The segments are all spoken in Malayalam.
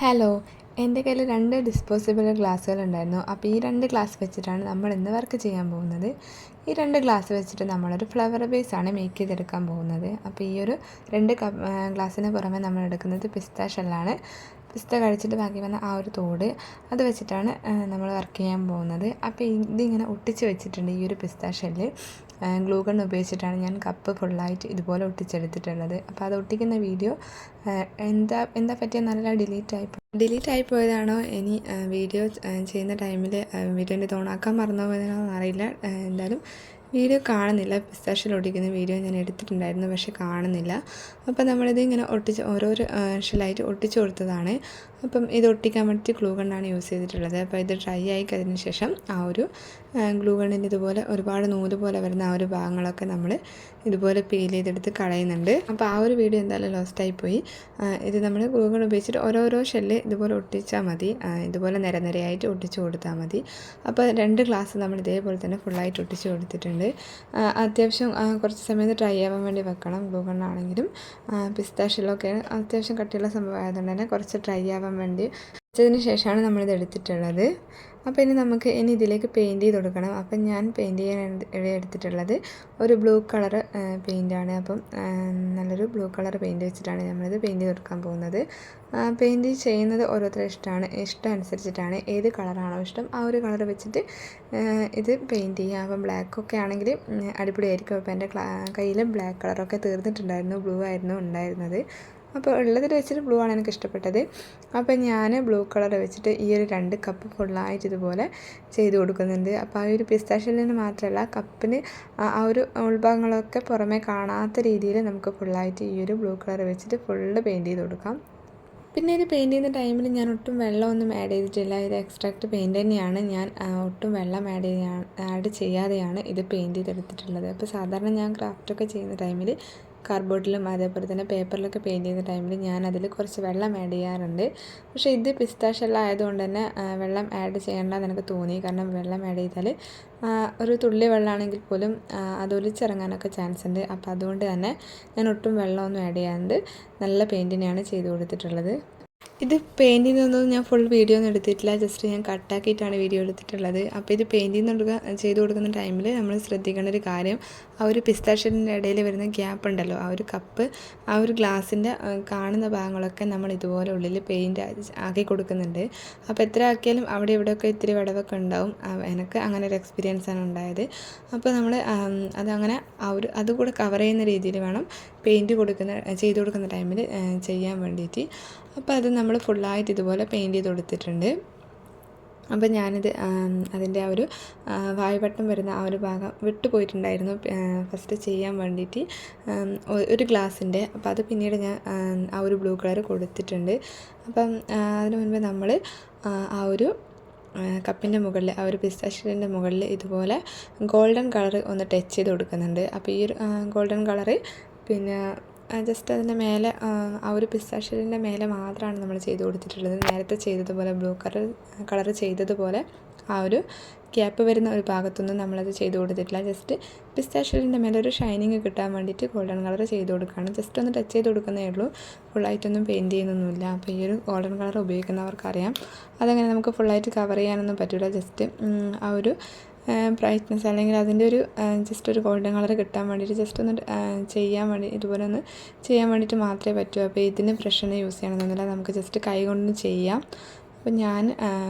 ഹലോ എന്റെ കയ്യിൽ രണ്ട് ഡിസ്പോസിബിൾ ഗ്ലാസ്സുകൾ ഉണ്ടായിരുന്നു. അപ്പോൾ ഈ രണ്ട് ഗ്ലാസ് വെച്ചിട്ടാണ് നമ്മൾ ഇന്ന് വർക്ക് ചെയ്യാൻ പോകുന്നത്. ഈ രണ്ട് ഗ്ലാസ് വെച്ചിട്ട് നമ്മളൊരു ഫ്ലവർ ബേസാണ് മേക്ക് ചെയ്തെടുക്കാൻ പോകുന്നത്. അപ്പോൾ ഈ ഒരു രണ്ട് ഗ്ലാസ്സിന് പുറമെ നമ്മൾ എടുക്കുന്നത് പിസ്ത ഷെല്ലാണ് പിസ്ത കഴിച്ചിട്ട് ബാക്കി വന്ന ആ ഒരു തോട് അത് വെച്ചിട്ടാണ് നമ്മൾ വർക്ക് ചെയ്യാൻ പോകുന്നത്. അപ്പോൾ ഇതിങ്ങനെ ഒട്ടിച്ച് വെച്ചിട്ടുണ്ട് ഈ ഒരു പിസ്ത ഷെല്ല് ഗ്ലൂഗൺ ഉപയോഗിച്ചിട്ടാണ് ഞാൻ കപ്പ് ഫുള്ളായിട്ട് ഇതുപോലെ ഒട്ടിച്ചെടുത്തിട്ടുള്ളത്. അപ്പോൾ അത് ഒട്ടിക്കുന്ന വീഡിയോ എന്താ എന്താ പറ്റിയ നല്ല ഡിലീറ്റ് ആയി ഡിലീറ്റ് ആയി പോയതാണോ? ഇനി വീഡിയോ ചെയ്യുന്ന ടൈമിൽ വീഡിയോന്റെ തോണാക്കാൻ മറന്നു പോയതാണോ എന്നറിയില്ല എന്തായാലും വീഡിയോ കാണുന്നില്ല. പിസ്താഷിൽ ഒട്ടിക്കുന്ന വീഡിയോ ഞാൻ എടുത്തിട്ടുണ്ടായിരുന്നു പക്ഷേ കാണുന്നില്ല. അപ്പോൾ നമ്മളിത് ഇങ്ങനെ ഒട്ടിച്ച് ഓരോരോ ഷെല്ലായിട്ട് ഒട്ടിച്ച് കൊടുത്തതാണ്. അപ്പം ഇത് ഒട്ടിക്കാൻ വേണ്ടിയിട്ട് ഗ്ലൂ കണ്ണാണ് യൂസ് ചെയ്തിട്ടുള്ളത്. അപ്പോൾ ഇത് ഡ്രൈ ആയി കഴിഞ്ഞതിന് ശേഷം ആ ഒരു ഗ്ലൂ ഗണ്ണിന്റെ ഇതുപോലെ ഒരുപാട് നൂൽ പോലെ വരുന്ന ആ ഒരു ഭാഗങ്ങളൊക്കെ നമ്മൾ ഇതുപോലെ പീൽ ചെയ്തെടുത്ത് കളയുന്നുണ്ട്. അപ്പോൾ ആ ഒരു വീഡിയോ എന്തായാലും ലോസ്റ്റായി പോയി. ഇത് നമ്മൾ ഗ്ലൂ ഗൺ ഉപയോഗിച്ചിട്ട് ഓരോരോ ഷെല്ല് ഇതുപോലെ ഒട്ടിച്ചാൽ മതി. ഇതുപോലെ നിരനിരയായിട്ട് ഒട്ടിച്ച് കൊടുത്താൽ മതി. അപ്പോൾ രണ്ട് ഗ്ലാസ് നമ്മൾ ഇതേപോലെ തന്നെ ഫുള്ളായിട്ട് ഒട്ടിച്ച് കൊടുത്തിട്ടുണ്ട്. അത്യാവശ്യം കുറച്ച് സമയത്ത് ഡ്രൈ ആവാൻ വേണ്ടി വെക്കണം ഗ്ലൂ ഗണ്ണാണെങ്കിലും പിസ്താഷിലൊക്കെ അത്യാവശ്യം കട്ടിയുള്ള സംഭവം ആയതുകൊണ്ട് തന്നെ കുറച്ച് ഡ്രൈ ആവാൻ വേണ്ടി വെച്ചതിന് ശേഷമാണ് നമ്മളിത് എടുത്തിട്ടുള്ളത്. അപ്പോൾ ഇനി നമുക്ക് ഇനി ഇതിലേക്ക് പെയിന്റ് ചെയ്ത് കൊടുക്കണം. അപ്പം ഞാൻ പെയിന്റ് ചെയ്യാൻ എടുത്തിട്ടുള്ളത് ഒരു ബ്ലൂ കളർ പെയിന്റാണ് അപ്പം നല്ലൊരു ബ്ലൂ കളർ പെയിന്റ് വെച്ചിട്ടാണ് നമ്മളിത് പെയിന്റ് ചെയ്ത് കൊടുക്കാൻ പോകുന്നത്. പെയിന്റ് ചെയ്യുന്നത് ഓരോരുത്തരുടെ ഇഷ്ടമാണ്. ഇഷ്ടം അനുസരിച്ചിട്ടാണ് ഏത് കളറാണോ ഇഷ്ടം ആ ഒരു കളർ വെച്ചിട്ട് ഇത് പെയിന്റ് ചെയ്യുക അപ്പം ബ്ലാക്കൊക്കെ ആണെങ്കിൽ അടിപൊളിയായിരിക്കും. അപ്പോൾ എന്റെ കയ്യിൽ ബ്ലാക്ക് കളറൊക്കെ തീർന്നിട്ടുണ്ടായിരുന്നു ബ്ലൂ ആയിരുന്നു ഉണ്ടായിരുന്നത്. അപ്പോൾ ഉള്ളതിൽ വെച്ചിട്ട് ബ്ലൂ ആണ് എനിക്ക് ഇഷ്ടപ്പെട്ടത്. അപ്പോൾ ഞാൻ ബ്ലൂ കളർ വെച്ചിട്ട് ഈ ഒരു രണ്ട് കപ്പ് ഫുള്ളായിട്ട് ഇതുപോലെ ചെയ്ത് കൊടുക്കുന്നുണ്ട്. അപ്പോൾ ആ ഒരു പിസ്താഷ്യലിന് മാത്രമല്ല കപ്പിന് ആ ഒരു ഉൾഭാഗങ്ങളൊക്കെ പുറമേ കാണാത്ത രീതിയിൽ നമുക്ക് ഫുള്ളായിട്ട് ഈ ഒരു ബ്ലൂ കളർ വെച്ചിട്ട് ഫുള്ള് പെയിന്റ് ചെയ്ത് കൊടുക്കാം. പിന്നെ ഇത് പെയിന്റ് ചെയ്യുന്ന ടൈമിൽ ഞാൻ ഒട്ടും വെള്ളമൊന്നും ആഡ് ചെയ്തിട്ടില്ല. ഇത് എക്സ്ട്രാക്ട് പെയിന്റ് തന്നെയാണ്. ഞാൻ ഒട്ടും വെള്ളം ആഡ് ചെയ്യാ ആഡ് ചെയ്യാതെയാണ് ഇത് പെയിന്റ് ചെയ്തെടുത്തിട്ടുള്ളത്. അപ്പോൾ സാധാരണ ഞാൻ ക്രാഫ്റ്റൊക്കെ ചെയ്യുന്ന ടൈമിൽ കാർഡ്ബോർഡിലും അതേപോലെ തന്നെ പേപ്പറിലൊക്കെ പെയിന്റ് ചെയ്യുന്ന ടൈമിൽ ഞാൻ അതിൽ കുറച്ച് വെള്ളം ആഡ് ചെയ്യാറുണ്ട്. പക്ഷേ ഇത് പിസ്താഷെല്ലാം ആയതുകൊണ്ട് തന്നെ വെള്ളം ആഡ് ചെയ്യേണ്ടെന്ന് എനിക്ക് തോന്നി. കാരണം വെള്ളം ആഡ് ചെയ്താൽ ഒരു തുള്ളി വെള്ളമാണെങ്കിൽ പോലും അത് ഒലിച്ചിറങ്ങാനൊക്കെ ചാൻസ് ഉണ്ട്. അപ്പോൾ അതുകൊണ്ട് തന്നെ ഞാൻ ഒട്ടും വെള്ളമൊന്നും ആഡ് ചെയ്യാണ്ട് നല്ല പെയിന്റിനെയാണ് ചെയ്ത് കൊടുത്തിട്ടുള്ളത്. ഇത് പെയിന്റിൽ നിന്നൊന്നും ഞാൻ ഫുൾ വീഡിയോ ഒന്നും എടുത്തിട്ടില്ല. ജസ്റ്റ് ഞാൻ കട്ടാക്കിയിട്ടാണ് വീഡിയോ എടുത്തിട്ടുള്ളത്. അപ്പോൾ ഇത് പെയിന്റിങ് കൊടുക്കുക ചെയ്ത് കൊടുക്കുന്ന ടൈമിൽ നമ്മൾ ശ്രദ്ധിക്കേണ്ട ഒരു കാര്യം ആ ഒരു പിസ്താഷ്യത്തിന്റെ ഇടയിൽ വരുന്ന ഗ്യാപ്പ് ഉണ്ടല്ലോ ആ ഒരു കപ്പ് ആ ഒരു ഗ്ലാസിന്റെ കാണുന്ന ഭാഗങ്ങളൊക്കെ നമ്മൾ ഇതുപോലെ ഉള്ളിൽ പെയിന്റ് ആക്കി കൊടുക്കുന്നുണ്ട്. അപ്പോൾ എത്ര ആക്കിയാലും അവിടെ ഇവിടെയൊക്കെ ഇത്തിരി വിടവൊക്കെ ഉണ്ടാവും. എനിക്ക് അങ്ങനെ ഒരു എക്സ്പീരിയൻസാണ് ഉണ്ടായത്. അപ്പോൾ നമ്മൾ അതങ്ങനെ ആ ഒരു അതുകൂടെ കവർ ചെയ്യുന്ന രീതിയിൽ വേണം പെയിന്റ് കൊടുക്കുന്ന ചെയ്ത് കൊടുക്കുന്ന ടൈമിൽ ചെയ്യാൻ വേണ്ടിയിട്ട് അപ്പോൾ അത് നമ്മൾ ഫുള്ളായിട്ട് ഇതുപോലെ പെയിന്റ് ചെയ്ത് കൊടുത്തിട്ടുണ്ട്. അപ്പോൾ ഞാനിത് അതിന്റെ ആ ഒരു വായുവട്ടം വരുന്ന ആ ഒരു ഭാഗം വിട്ടുപോയിട്ടുണ്ടായിരുന്നു ഫസ്റ്റ് ചെയ്യാൻ വേണ്ടിയിട്ട് ഒരു ഗ്ലാസിന്റെ അപ്പോൾ അത് പിന്നീട് ഞാൻ ആ ഒരു ബ്ലൂ കളർ കൊടുത്തിട്ടുണ്ട്. അപ്പം അതിനു മുൻപ് നമ്മൾ ആ ഒരു കപ്പിന്റെ മുകളിൽ ആ ഒരു പിസ്താഷ്യത്തിന്റെ മുകളിൽ ഇതുപോലെ ഗോൾഡൻ കളർ ഒന്ന് ടച്ച് ചെയ്ത് കൊടുക്കുന്നുണ്ട്. അപ്പോൾ ഈ ഒരു ഗോൾഡൻ കളറ് പിന്നെ ജസ്റ്റ് അതിന്റെ മേലെ ആ ഒരു പിസ്താഷ്യത്തിന്റെ മേലെ മാത്രമാണ് നമ്മൾ ചെയ്ത് കൊടുത്തിട്ടുള്ളത്. നേരത്തെ ചെയ്തതുപോലെ ബ്ലൂ കളർ കളർ ചെയ്തതുപോലെ ആ ഒരു ക്യാപ്പ് വരുന്ന ഒരു ഭാഗത്തൊന്നും നമ്മളത് ചെയ്ത് കൊടുത്തിട്ടില്ല. ജസ്റ്റ് പിസ്താഷ്യലിന്റെ മേലെ ഒരു ഷൈനിങ് കിട്ടാൻ വേണ്ടിയിട്ട് ഗോൾഡൻ കളർ ചെയ്ത് കൊടുക്കുകയാണ്. ജസ്റ്റ് ഒന്ന് ടച്ച് ചെയ്ത് കൊടുക്കുന്നേ ഉള്ളൂ. ഫുള്ളായിട്ടൊന്നും പെയിന്റ് ചെയ്യുന്നൊന്നുമില്ല. അപ്പോൾ ഈ ഒരു ഗോൾഡൻ കളർ ഉപയോഗിക്കുന്നവർക്കറിയാം. അതങ്ങനെ നമുക്ക് ഫുള്ളായിട്ട് കവർ ചെയ്യാനൊന്നും പറ്റില്ല ജസ്റ്റ് ആ ഒരു ബ്രൈറ്റ്നസ് അല്ലെങ്കിൽ അതിന്റെ ഒരു ജസ്റ്റ് ഒരു ഗോൾഡൻ കളർ കിട്ടാൻ വേണ്ടിയിട്ട് ജസ്റ്റ് ഒന്ന് ചെയ്യാൻ വേണ്ടി ഇതുപോലെ ഒന്ന് ചെയ്യാൻ വേണ്ടിയിട്ട് മാത്രമേ പറ്റൂ. അപ്പോൾ ഇതിന് ബ്രഷൊന്നും യൂസ് ചെയ്യണമെന്നില്ല നമുക്ക് ജസ്റ്റ് കൈ കൊണ്ട് ചെയ്യാം. അപ്പോൾ ഞാൻ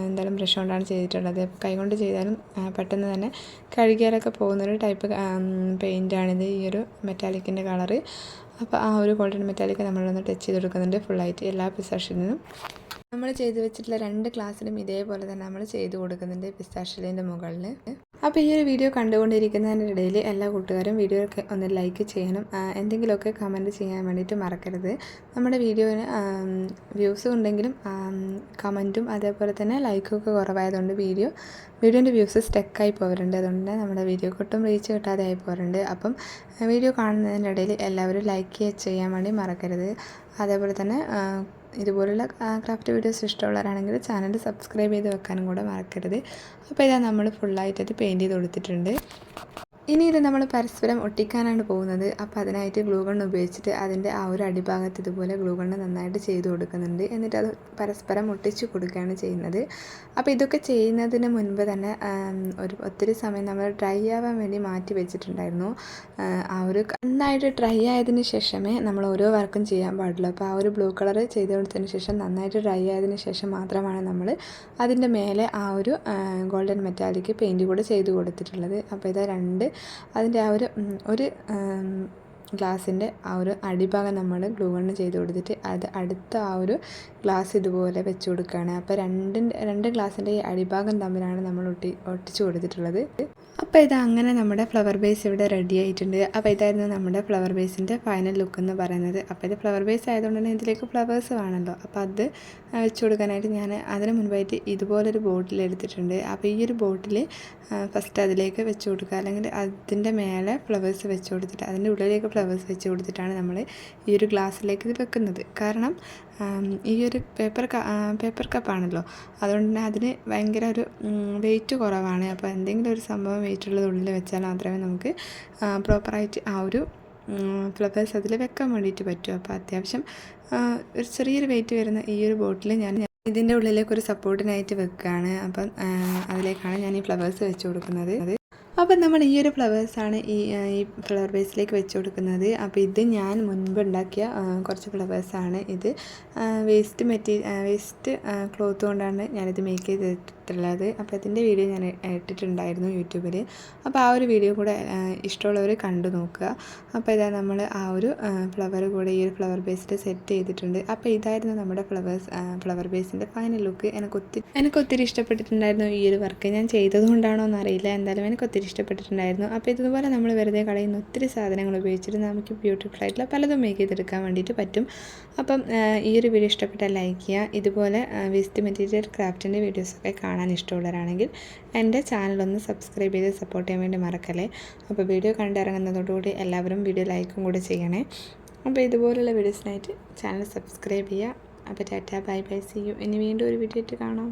എന്തായാലും ബ്രഷ് കൊണ്ടാണ് ചെയ്തിട്ടുള്ളത്. അപ്പോൾ കൈ കൊണ്ട് ചെയ്താലും പെട്ടെന്ന് തന്നെ കഴുകിയാലൊക്കെ പോകുന്നൊരു ടൈപ്പ് പെയിന്റാണിത് ഈ ഒരു മെറ്റാലിക്കിന്റെ കളറ് അപ്പോൾ ആ ഒരു ഗോൾഡൻ മെറ്റാലിക്ക് നമ്മളൊന്ന് ടച്ച് ചെയ്ത് കൊടുക്കുന്നുണ്ട് ഫുള്ളായിട്ട് എല്ലാ പിസാഷിനും നമ്മൾ ചെയ്ത് വെച്ചിട്ടുള്ള രണ്ട് ക്ലാസ്സിലും ഇതേപോലെ തന്നെ നമ്മൾ ചെയ്ത് കൊടുക്കുന്നുണ്ട് പിസ്താഷ്യലിന്റെ മുകളിൽ. അപ്പോൾ ഈ ഒരു വീഡിയോ കണ്ടുകൊണ്ടിരിക്കുന്നതിന്റെ ഇടയിൽ എല്ലാ കൂട്ടുകാരും വീഡിയോ ഒക്കെ ഒന്ന് ലൈക്ക് ചെയ്യണം. എന്തെങ്കിലുമൊക്കെ കമന്റ് ചെയ്യാൻ വേണ്ടിയിട്ട് മറക്കരുത്. നമ്മുടെ വീഡിയോന് വ്യൂസ് ഉണ്ടെങ്കിലും കമന്റും അതേപോലെ തന്നെ ലൈക്കും ഒക്കെ കുറവായതുകൊണ്ട് വീഡിയോ വീഡിയോന്റെ വ്യൂസ് സ്റ്റക്കായി പോകാറുണ്ട് അതുകൊണ്ട് നമ്മുടെ വീഡിയോ ഒട്ടും റീച്ച് കിട്ടാതെ ആയി പോകാറുണ്ട് അപ്പം വീഡിയോ കാണുന്നതിന്റെ കാണുന്നതിനിടയിൽ എല്ലാവരും ലൈക്ക് ചെയ്യാൻ വേണ്ടി മറക്കരുത്. അതേപോലെ തന്നെ ഇതുപോലുള്ള ക്രാഫ്റ്റ് വീഡിയോസ് ഇഷ്ടമുള്ളവരാണെങ്കിൽ ചാനൽ സബ്സ്ക്രൈബ് ചെയ്ത് വെക്കാനും കൂടെ മറക്കരുത്. അപ്പോൾ ഇതാ നമ്മൾ ഫുള്ളായിട്ട് അത് പെയിന്റ് ചെയ്ത് കൊടുത്തിട്ടുണ്ട്. ഇനി നമ്മൾ പരസ്പരം ഒട്ടിക്കാനാണ് പോകുന്നത്. അപ്പോൾ അതിനായിട്ട് ഗ്ലൂ ഗൺ ഉപയോഗിച്ചിട്ട് അതിന്റെ ആ ഒരു അടിഭാഗത്ത് ഇതുപോലെ ഗ്ലൂ ഗണ്ണ് നന്നായിട്ട് ചെയ്ത് കൊടുക്കുന്നുണ്ട്. എന്നിട്ട് അത് പരസ്പരം ഒട്ടിച്ച് കൊടുക്കുകയാണ് ചെയ്യുന്നത്. അപ്പോൾ ഇതൊക്കെ ചെയ്യുന്നതിന് മുൻപ് തന്നെ ഒരു ഒത്തിരി സമയം നമ്മൾ ഡ്രൈ ആവാൻ വേണ്ടി മാറ്റി വെച്ചിട്ടുണ്ടായിരുന്നു. ആ ഒരു നന്നായിട്ട് ഡ്രൈ ആയതിനു ശേഷമേ നമ്മൾ ഓരോ വർക്കും ചെയ്യാൻ പാടുള്ളൂ. അപ്പോൾ ആ ഒരു ബ്ലൂ കളർ ചെയ്ത് കൊടുത്തതിന് ശേഷം നന്നായിട്ട് ഡ്രൈ ആയതിനു ശേഷം മാത്രമാണ് നമ്മൾ അതിന്റെ മേലെ ആ ഒരു ഗോൾഡൻ മെറ്റാലിക്ക് പെയിന്റ് കൂടെ ചെയ്ത് കൊടുത്തിട്ടുള്ളത്. അപ്പോൾ ഇതാ രണ്ട് അതിന്റെ ആ ഒരു ഒരു ഗ്ലാസിന്റെ ആ ഒരു അടിഭാഗം നമ്മൾ ഗ്ലൂ ഗണ്ണ് ചെയ്ത് കൊടുത്തിട്ട് അത് അടുത്ത ആ ഒരു ഗ്ലാസ് ഇതുപോലെ വെച്ച് കൊടുക്കുകയാണ്. അപ്പോൾ രണ്ടിന്റെ രണ്ട് ഗ്ലാസിന്റെ ഈ അടിഭാഗം തമ്മിലാണ് നമ്മൾ ഒട്ടി ഒട്ടിച്ച് കൊടുത്തിട്ടുള്ളത്. അപ്പോൾ ഇത് അങ്ങനെ നമ്മുടെ ഫ്ലവർ ബേസ് ഇവിടെ റെഡി ആയിട്ടുണ്ട്. അപ്പോൾ ഇതായിരുന്നു നമ്മുടെ ഫ്ലവർ ബേസിന്റെ ഫൈനൽ ലുക്ക് എന്ന് പറയുന്നത്. അപ്പോൾ ഇത് ഫ്ലവർ ബേസ് ആയതുകൊണ്ട് തന്നെ ഇതിലേക്ക് ഫ്ലവേഴ്സ് വേണമല്ലോ. അപ്പോൾ അത് വെച്ച് കൊടുക്കാനായിട്ട് ഞാൻ അതിന് മുൻപായിട്ട് ഇതുപോലൊരു ബോട്ടിൽ എടുത്തിട്ടുണ്ട്. അപ്പോൾ ഈ ഒരു ബോട്ടിൽ ഫസ്റ്റ് അതിലേക്ക് വെച്ച് കൊടുക്കുക. അല്ലെങ്കിൽ അതിന്റെ മേലെ ഫ്ലവേഴ്സ് വെച്ച് കൊടുത്തിട്ട് അതിന്റെ ഉള്ളിലേക്ക് ഫ്ലവേഴ്സ് വെച്ച് കൊടുത്തിട്ടാണ് നമ്മൾ ഈ ഒരു ഗ്ലാസ്സിലേക്ക് ഇത് വെക്കുന്നത്. കാരണം ഈ ഒരു പേപ്പർ പേപ്പർ കപ്പാണല്ലോ അതുകൊണ്ട് തന്നെ അതിന് ഭയങ്കര ഒരു വെയിറ്റ് കുറവാണ്. അപ്പോൾ എന്തെങ്കിലും ഒരു സംഭവം വെയിറ്റ് ഉള്ളത് ഉള്ളിൽ വെച്ചാൽ മാത്രമേ നമുക്ക് പ്രോപ്പറായിട്ട് ആ ഒരു ഫ്ലവേഴ്സ് അതിൽ വെക്കാൻ വേണ്ടിയിട്ട് പറ്റും. അപ്പോൾ അത്യാവശ്യം ഒരു ചെറിയൊരു വെയിറ്റ് വരുന്ന ഈ ഒരു ബോട്ടിൽ ഞാൻ ഇതിന്റെ ഉള്ളിലേക്ക് ഒരു സപ്പോർട്ടിനായിട്ട് വെക്കുകയാണ്. അപ്പം അതിലേക്കാണ് ഞാൻ ഈ ഫ്ലവേഴ്സ് വെച്ച് കൊടുക്കുന്നത്. അപ്പം നമ്മൾ ഈ ഒരു ഫ്ലവേഴ്സാണ് ഈ ഈ ഫ്ലവർ ബേസിലേക്ക് വെച്ച് കൊടുക്കുന്നത്. അപ്പോൾ ഇത് ഞാൻ മുൻപ് ഉണ്ടാക്കിയ കുറച്ച് ഫ്ലവേഴ്സാണ് ഇത്. വേസ്റ്റ് മെറ്റീരിയൽ വേസ്റ്റ് ക്ലോത്ത് കൊണ്ടാണ് ഞാനിത് മേക്ക് ചെയ്തിട്ടുള്ളത് അപ്പോൾ ഇതിന്റെ വീഡിയോ ഞാൻ ഇട്ടിട്ടുണ്ടായിരുന്നു യൂട്യൂബിൽ അപ്പോൾ ആ ഒരു വീഡിയോ കൂടെ ഇഷ്ടമുള്ളവർ കണ്ടു നോക്കുക. അപ്പോൾ ഇതാ നമ്മൾ ആ ഒരു ഫ്ലവർ കൂടെ ഈ ഒരു ഫ്ലവർ ബേസ്ഡ് സെറ്റ് ചെയ്തിട്ടുണ്ട്. അപ്പോൾ ഇതായിരുന്നു നമ്മുടെ ഫ്ലവേഴ്സ് ഫ്ലവർ ബേസിന്റെ ഫൈനൽ ലുക്ക് എനിക്ക് ഒത്തിരി എനിക്ക് ഒത്തിരി ഇഷ്ടപ്പെട്ടിട്ടുണ്ടായിരുന്നു ഈ ഒരു വർക്ക് ഞാൻ ചെയ്തതുകൊണ്ടാണോ എന്നറിയില്ല. എന്തായാലും എനിക്ക് ഒത്തിരി ഇഷ്ടപ്പെട്ടിട്ടുണ്ടായിരുന്നു. അപ്പോൾ ഇതുപോലെ നമ്മൾ വെറുതെ കളയുന്ന ഒത്തിരി സാധനങ്ങൾ ഉപയോഗിച്ചിട്ട് നമുക്ക് ബ്യൂട്ടിഫുൾ ആയിട്ടുള്ള പലതും മേക്ക് ചെയ്തെടുക്കാൻ വേണ്ടിയിട്ട് പറ്റും. അപ്പം ഈ ഒരു വീഡിയോ ഇഷ്ടപ്പെട്ടാൽ ലൈക്ക് ചെയ്യുക. ഇതുപോലെ വേസ്റ്റ് മെറ്റീരിയൽ ക്രാഫ്റ്റിന്റെ വീഡിയോസൊക്കെ കാണാൻ ഇഷ്ടമുള്ളവരാണെങ്കിൽ എന്റെ ചാനലൊന്ന് സബ്സ്ക്രൈബ് ചെയ്ത് സപ്പോർട്ട് ചെയ്യാൻ വേണ്ടി മറക്കല്ലേ. അപ്പോൾ വീഡിയോ കണ്ടിറങ്ങുന്നതോടുകൂടി എല്ലാവരും വീഡിയോ ലൈക്കും കൂടെ ചെയ്യണേ. അപ്പോൾ ഇതുപോലുള്ള വീഡിയോസിനായിട്ട് ചാനൽ സബ്സ്ക്രൈബ് ചെയ്യുക. അപ്പോൾ tata bye bye see you. ഇനി വീണ്ടും ഒരു വീഡിയോ ആയിട്ട് കാണാം.